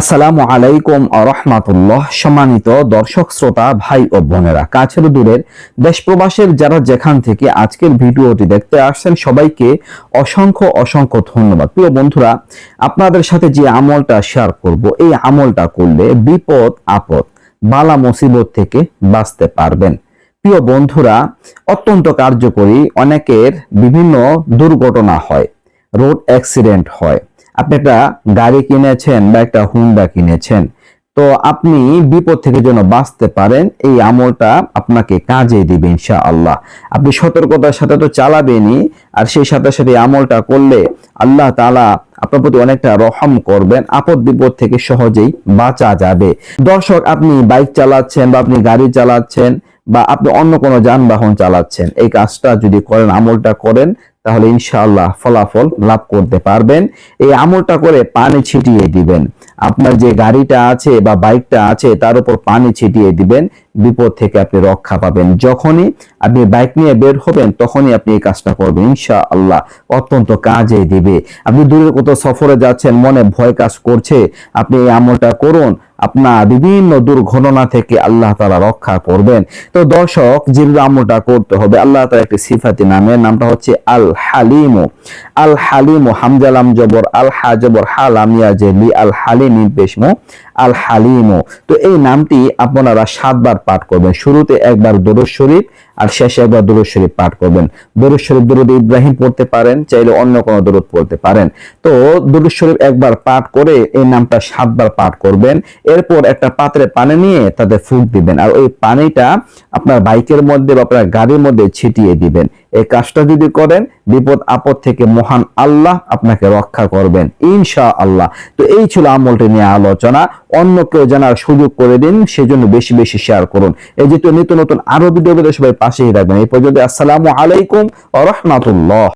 আসসালামু আলাইকুম রহমাতুল্লাহ। সম্মানিত দর্শক, শ্রোতা, ভাই ও বোনেরা, কাছের দূরের দেশ প্রবাসের যারা যেখান থেকে আজকের ভিডিওটি দেখতে আসছেন, সবাইকে অসংখ্য অসংখ্য ধন্যবাদ। প্রিয় বন্ধুরা, আপনাদের সাথে যে আমলটা শেয়ার করব, এই আমলটা করলে বিপদ, আপদ, বালা মুসিবত থেকে বাঁচতে পারবেন। প্রিয় বন্ধুরা, অত্যন্ত কার্যকরী অনেকের বিভিন্ন দুর্ঘটনা হয়, রোড অ্যাক্সিডেন্ট হয় আপনি একটা গাড়ি কিনেছেন বা একটা হুন্ডা কিনেছেন, তো আপনি বিপদ থেকে যেন বাঁচতে পারেন, এই আমলটা আপনাকে কাজে দিবে ইনশা আল্লাহ আপনি সতর্কতার সাথে তো চালাবেনই, আর সেই সাথে সাথে আমলটা করলে আল্লাহ তাআলা আপনার প্রতি অনেকটা রহম করবেন, আপদ বিপদ থেকে সহজেই বাঁচা যাবে। দর্শক, আপনি বাইক চালাচ্ছেন বা আপনি গাড়ি চালাচ্ছেন বা আপনি অন্য কোনো যানবাহন চালাচ্ছেন, এই কাজটা যদি করেন, আমলটা করেন তাহলে ইনশাআল্লাহ ফলাফল লাভ করতে পারবেন। এই আমলটা করে পানি ছিটিয়ে দিবেন। আপনার যে গাড়িটা আছে বা বাইকটা আছে, তার উপর পানি ছিটিয়ে দিবেন, বিপদ থেকে আপনি রক্ষা পাবেন। যখনই আপনি বাইক নিয়ে বের হবেন, তখনই আপনি এই কাজটা করবেন। ইনশা আল্লাহ অত্যন্ত কাজে দিবে। আপনি দূরের কোথাও সফরে যাচ্ছেন, মনে ভয় কাজ করছে, আপনি এই আমলটা করুন। আপনার বিভিন্ন দুর্ঘটনা থেকে আল্লাহ তালা রক্ষা করবেন। তো দর্শক যেগুলো আমলটা করতে হবে, আল্লাহ তালা একটি সিফাতি নামে, নামটা হচ্ছে আল হালিমু আল হালিমু হামজালাম জবর আল হা জবর হালামিয়া জেলি আল হালিম পেশমু আল হালিমু তো এই নামটি আপনারা সাতবার পাঠ করবেন। শুরুতে একবার দরুদ শরীফ আর শেষে একবার দরুদ শরীফ পাঠ করবেন। দরুদ শরীফ, দরুদ ইব্রাহিম পড়তে পারেন, চাইলে অন্য কোনো দরুদ পড়তে পারেন। তো দরুদ শরীফ একবার পাঠ করে এই নামটা সাতবার পাঠ করবেন। এরপর একটা পাত্রে পানি নিয়ে তাতে ফুক দিবেন আর ওই পানিটা আপনার বাইকের মধ্যে বা আপনার গাড়ির মধ্যে ছিটিয়ে দিবেন। এই কাজটা যদি করেন, বিপদ আপদ থেকে মহান আল্লাহ আপনাকে রক্ষা করবেন ইনশা আল্লাহ তো এই ছিল আমলটি নিয়ে আলোচনা। অন্য কেউ জানার সুযোগ করে দিন, সেজন্য বেশি বেশি শেয়ার করুন। এই যে নিত্য নতুন আরও ভিডিও সবাই পাশেই রাখবেন এই পর্যন্ত আসসালামু আলাইকুম ও রহমাতুল্লাহ।